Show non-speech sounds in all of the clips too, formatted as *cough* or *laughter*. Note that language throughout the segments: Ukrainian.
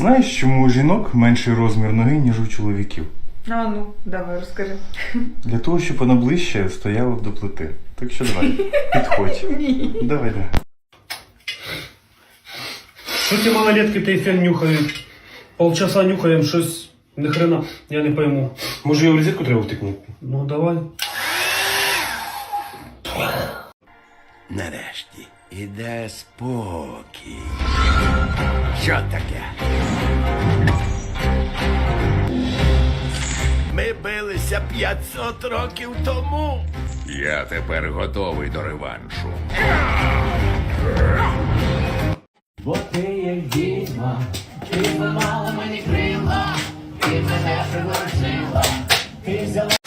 знаєш, чому у жінок менший розмір ноги, ніж у чоловіків? А ну, давай розкажи. Для того, щоб вона ближче стояла до плити. Так що давай, підходь. *laughs* Ні. Давай, давай. Що ці малолетки той фен нюхають? Полчаса нюхаємо щось ни хрена, я не пойму. Може його в розетку треба втикнути? Ну давай. Нарешті іде спокій. Що таке? Ми билися 500 років тому. Я тепер готовий до реваншу. Бо ти як відьма, ти зламала мені крила, ти мене приворожила, ти взяла.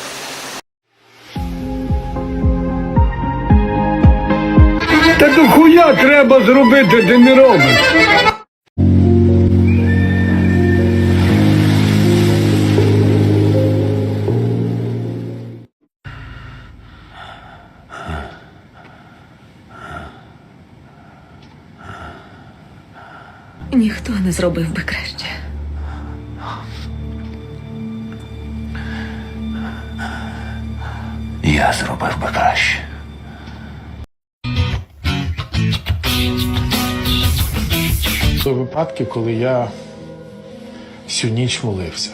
До хуя треба зробити, ти не робиш. Ніхто не зробив би краще. Я зробив би краще. Це випадки, коли я всю ніч молився.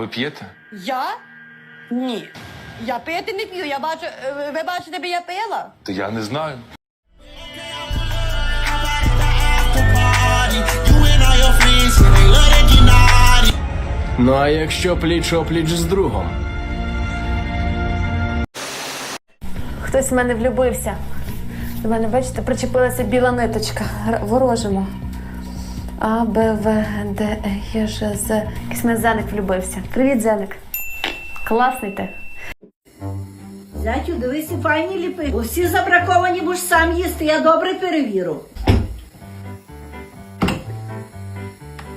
Ви п'єте? Я? Ні. Я пити не п'ю. Я бачу, е, ви бачите, би я пила? Та я не знаю. Ну а якщо пліч опліч з другом? Хтось в мене влюбився. До мене, бачите, причепилася біла ниточка. Р- Ворожимо. А, Б, В, Д, Е, Є, Ж, З. Якийсь мене зеник влюбився. Привіт, зеник. Класний ти. Зятю, дивися, файні ліпи. Бо всі забраковані, будеш сам їсти, я добре перевіру.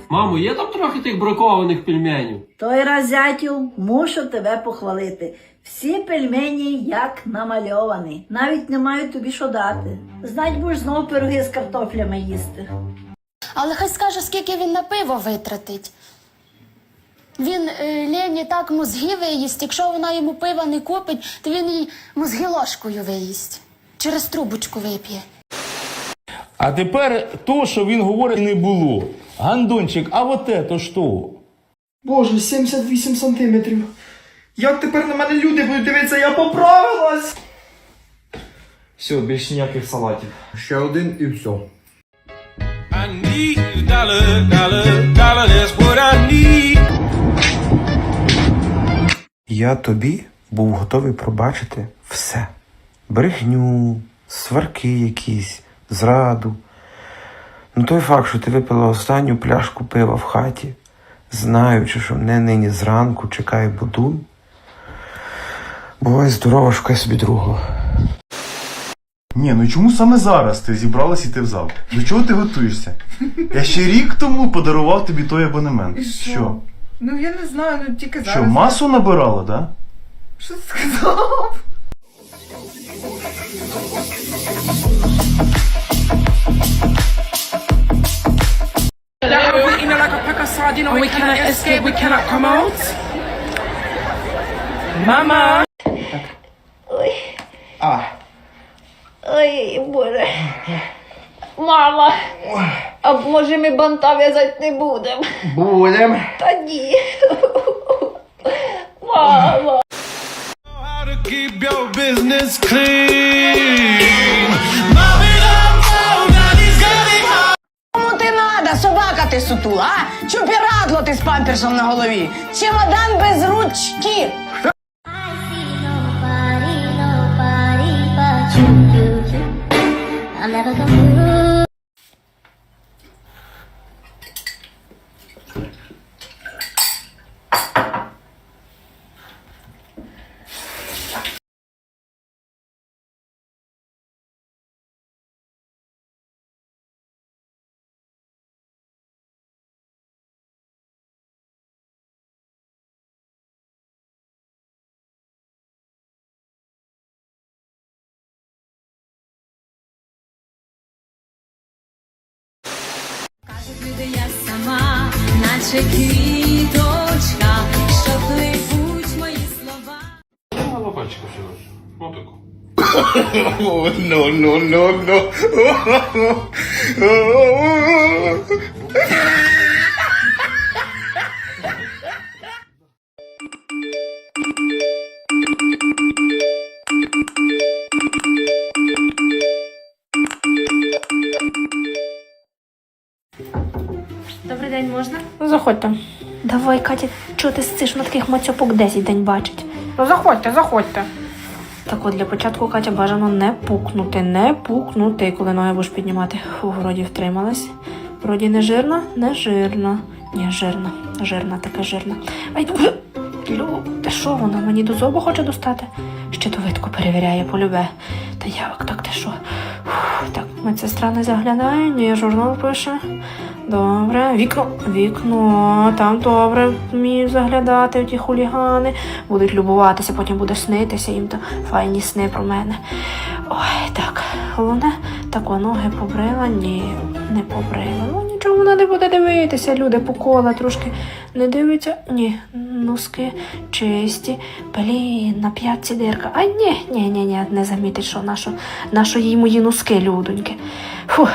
Мамо, є там трохи тих бракованих пельменів? Той раз, зятю, мушу тебе похвалити. Всі пельмені як намальовані. Навіть не маю тобі що дати. Знать будеш знову пироги з картоплями їсти. Але хай скаже, скільки він на пиво витратить. Він е, Лені так мозги виїсть, якщо вона йому пива не купить, то він їй мозги ложкою виїсть. Через трубочку вип'є. А тепер то, що він говорить, не було. Гандончик, а вот это що? Боже, 78 сантиметрів. Як тепер на мене люди будуть дивитися, я поправилась! Все, більш ніяких салатів. Ще один і все. Я тобі був готовий пробачити все. Брехню, сварки якісь, зраду. Ну той факт, що ти випила останню пляшку пива в хаті, знаючи, що мене нині зранку чекає будун. Бувай здорово, шукай собі другого. Ні, ну чому саме зараз ти зібралась іти в зал? До чого ти готуєшся? Я ще рік тому подарував тобі той абонемент. І що? Ну я не знаю, ну тільки зараз. Що, масу набирала, да? Що ти сказав? We cannot escape, we cannot come out. Мама! Ой, боже. Мама, а може ми банта в'язати не будемо? Будем. Та ні. Мама. Кому ти надо, собака ти сутула, а? Чупірадло ти з памперсом на голові. Чемодан без ручки. Gotta. Де я сама, наче квіточка, що пливуть мої слова. Лопачка всього. Отаку. Добрий *laughs* день, можна? Ну, заходьте. Давай, Катя, чого ти сциш на таких мацьопок 10 день бачить? Ну, заходьте, заходьте. Так от для початку Катя бажано не пукнути, не пукнути, коли ноги будеш піднімати. Фу, вроді втрималась. Вроді не жирна, не жирна. Ні, жирна, жирна, така жирна. Ай, Лю, та що вона мені до зубу хоче достати? Щитовидку перевіряє полюбе. Та як так, ти що? Так, медсестра не заглядає, ні, журнал пише. Добре, вікно, вікно, там добре вміють заглядати ті хулігани. Будуть любуватися, потім буде снитися їм то файні сни про мене. Ой, так, головне, так ноги побрила, ні, не побрила. Ну нічого вона не буде дивитися. Люди по кола трошки не дивиться. Ні, носки чисті. Блін, на п'ятці дирка. А ні, ні, ні, ні, не замітить, що нашо, нашо їй мої носки, людоньки. Фух,